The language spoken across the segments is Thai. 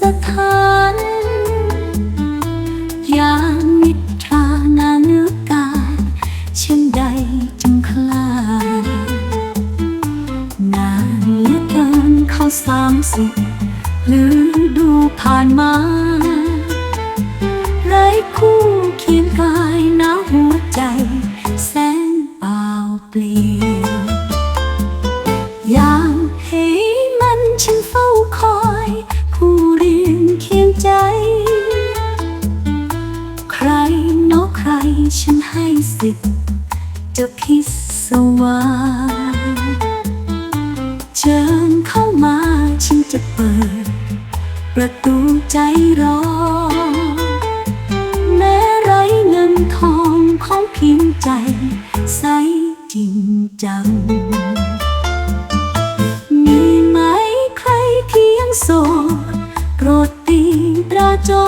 สถานอย่างนิทรานาเนื้อกายเช่นใดจึงคลายนานเหลือเกินเข้าสามสิบหรือดูผ่านมาไรคู่เคียงกายหนาหัวใจ แสนเปล่าเปลี่ยวอยา ฉันให้สิทธิ์จะพิสวาเชิญเข้ามาฉันจะเปิด ประตูใจรอ แม้ไรเงินทองของเพียงใจ ใสจริงจัง มีไหมใครที่ยังโสดโปรดตีตราจอ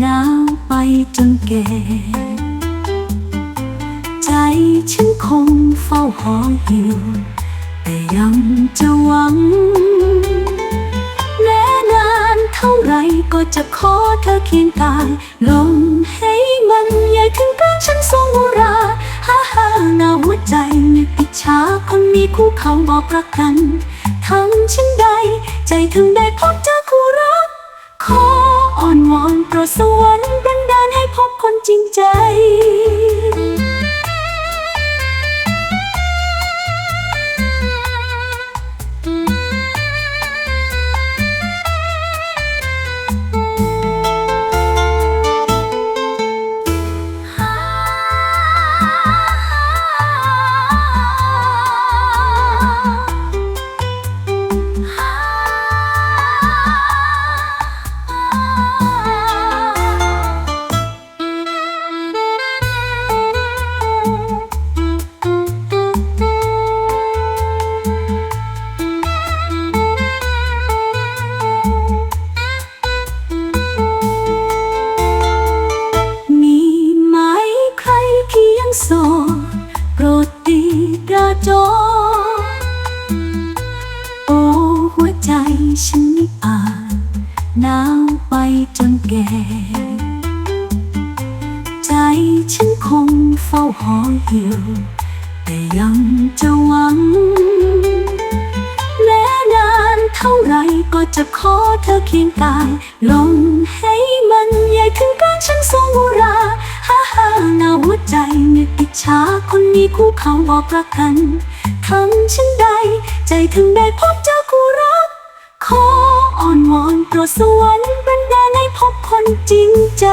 หนาวไปจนแก่ ใจฉันคงเฝ้าหอหิว แต่ยังจะหวัง แม้นานเท่าไรก็จะขอเธอเคียงกายลงให้มันใหญ่ถึงกลางฉันทรงอุราฮ่าฮ่าหน้าหัวใจนึกอิจฉาคนมีคู่เขาบอกรักกันทำฉันใด ใจถึงได้พบเจอคู่รักขอ อนวอนโปรดสวรรค์บันดาลให้พบคนจริงใจ โอ้หัวใจฉันไม่อาจหนาวไปจนแก่ ใจฉันคงเฝ้าหอหิวแต่ยังจะหวัง แม้นานเท่าไรก็จะขอเธอเคียงกายลงให้มันใหญ่ถึงกางฉันทรงอุราฮ่าฮ่าหน้าหัวใจนึกอิจฉาคนมีคู่เขาบอกรักกัน ทำฉันใด ใจถึงได้พบเจอคู่รัก ขออ่อนวอนโปรดสวรรค์บรรดาให้พบคนจริงใจ